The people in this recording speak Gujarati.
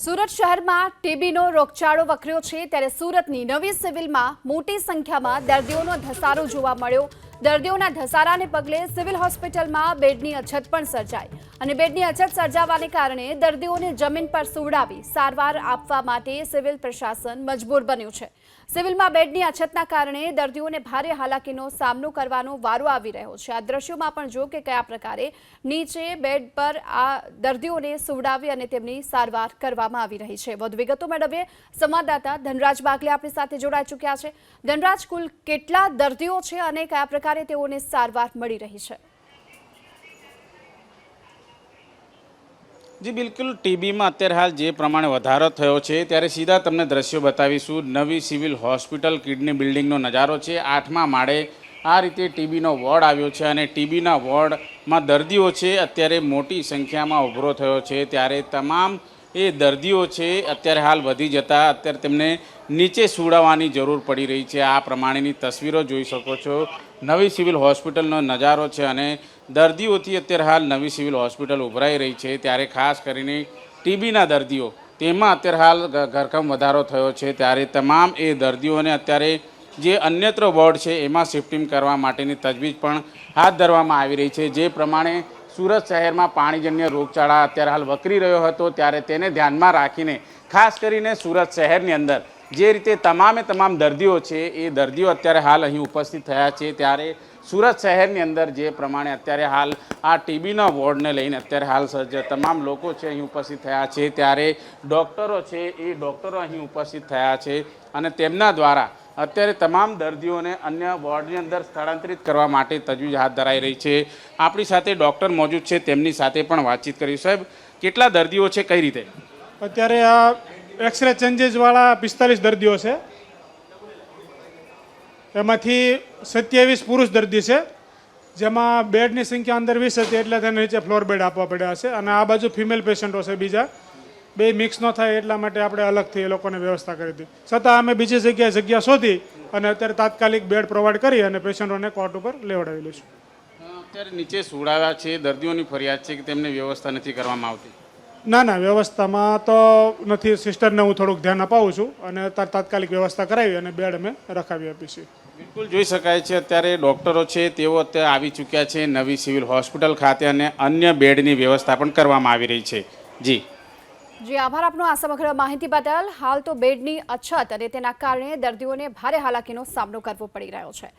સુરત શહેરમાં ટીબીનો રોગચાળો વકર્યો છે, ત્યારે સુરતની નવી સિવિલમાં મોટી સંખ્યામાં દર્દીઓનો ધસારો જોવા મળ્યો. દર્દીઓના ધસારાને પગલે સિવિલ હોસ્પિટલમાં બેડની અછત પણ સર્જાઈ અને બેડની અછત સર્જાવાને કારણે દર્દીઓને જમીન પર સુવડાવી સારવાર આપવા માટે સિવિલ પ્રશાસન મજબૂર બન્યું છે. સિવિલમાં બેડની અછતના કારણે દર્દીઓને ભારે હાલાકીનો સામનો કરવાનો વારો આવી રહ્યો છે. આ દ્રશ્યોમાં પણ જો કે કયા પ્રકારે નીચે બેડ પર આ દર્દીઓને સુવડાવી અને તેમની સારવાર કરવામાં આવી રહી છે. વધુ વિગતો મેળવીએ. સંવાદદાતા ધનરાજ બાગલે આપણી સાથે જોડાઈ ચૂક્યા છે. ધનરાજ, કુલ કેટલા દર્દીઓ છે અને કયા પ્રકારે તેઓને સારવાર મળી રહી છે. જી, બિલકુલ. ટીબીમાં અત્યારે હાલ જે પ્રમાણે વધારો થયો છે, ત્યારે સીધા તમને દ્રશ્યો બતાવીશું. નવી સિવિલ હોસ્પિટલ કિડની બિલ્ડિંગનો નજારો છે. આઠમા માળે આ રીતે ટીબીનો વોર્ડ આવ્યો છે અને ટીબીના વોર્ડમાં દર્દીઓ છે, અત્યારે મોટી સંખ્યામાં ઉભરો થયો છે. ત્યારે તમામ એ દર્દીઓ છે, અત્યારે હાલ વધી જતા, અત્યારે તેમને નીચે સુડાવવાની જરૂર પડી રહી છે. આ પ્રમાણેની તસવીરો જોઈ શકો છો. નવી સિવિલ હોસ્પિટલનો નજારો છે અને દર્દીઓથી અત્યારે હાલ નવી સિવિલ હોસ્પિટલ ઉભરાઈ રહી છે. ત્યારે ખાસ કરીને ટીબીના દર્દીઓ, તેમાં અત્યારે હાલ ઘરકામ વધારો થયો છે. ત્યારે તમામ એ દર્દીઓને અત્યારે જે અન્યત્ર વોર્ડ છે, એમાં શિફ્ટિંગ કરવા માટેની તજવીજ પણ હાથ ધરવામાં આવી રહી છે. જે પ્રમાણે સુરત શહેરમાં પાણીજન્ય રોગચાળા અત્યારે હાલ વકરી રહ્યો હતો. ત્યારે તેને ધ્યાનમાં રાખીને ખાસ કરીને સુરત શહેરની અંદર જે રીતે તમામે તમામ દર્દીઓ છે, એ દર્દીઓ અત્યારે હાલ અહીં ઉપસ્થિત થયા છે. ત્યારે સુરત શહેરની અંદર જે પ્રમાણે અત્યારે હાલ આ ટીબીના વોર્ડને લઈને અત્યારે હાલ સજ્જ તમામ લોકો છે અહીં ઉપસ્થિત થયા છે. ત્યારે ડૉક્ટરો છે, એ ડૉક્ટરો અહીં ઉપસ્થિત થયા છે અને તેમના દ્વારા અત્યારે તમામ દર્દીઓને અન્ય વોર્ડની અંદર સ્થળાંતરિત કરવા માટે તજવીજ હાથ ધરાઈ રહી છે. આપણી સાથે ડૉક્ટર મોજૂદ છે, તેમની સાથે પણ વાતચીત કરી સાહેબ, કેટલા દર્દીઓ છે, કઈ રીતે? અત્યારે આ એક્સરે ચેન્જીસવાળા પિસ્તાલીસ દર્દીઓ છે. એમાંથી સત્યાવીસ પુરુષ દર્દી છે. જેમાં બેડની સંખ્યા અંદર વીસ હતી એટલે તેને નીચે ફ્લોર બેડ આપવા પડ્યા છે. અને આ બાજુ ફિમેલ પેશન્ટો છે બીજા. બે મિક્સ ન થાય એટલા માટે આપણે અલગથી એ લોકોને વ્યવસ્થા કરી હતી. છતાં અમે બીજી જગ્યાએ જગ્યા શોધી અને અત્યારે તાત્કાલિક બેડ પ્રોવાઈડ કરી અને પેશન્ટોને કોર્ટ ઉપર લેવડાવી લઈશું. અત્યારે નીચે સુડાવ્યા છે, દર્દીઓની ફરિયાદ છે કે તેમને વ્યવસ્થા નથી કરવામાં આવતી? ના ના વ્યવસ્થામાં તો નથી સિસ્ટરને હું થોડુંક ધ્યાન અપાવું છું અને અત્યારે તાત્કાલિક વ્યવસ્થા કરાવી અને બેડ અમે રખાવી આપી છીએ બિલકુલ જોઈ શકાય છે અત્યારે ડૉક્ટરો છે તેઓ અત્યારે આવી ચૂક્યા છે નવી સિવિલ હોસ્પિટલ ખાતે અને અન્ય બેડની વ્યવસ્થા પણ કરવામાં આવી રહી છે. જી. જી આભાર આપનો આ સમગ્ર માહિતી બદલ. હાલ તો બેડની અછત અને તેના કારણે દર્દીઓને ભારે હાલાકીનો સામનો કરવો પડી રહ્યો છે.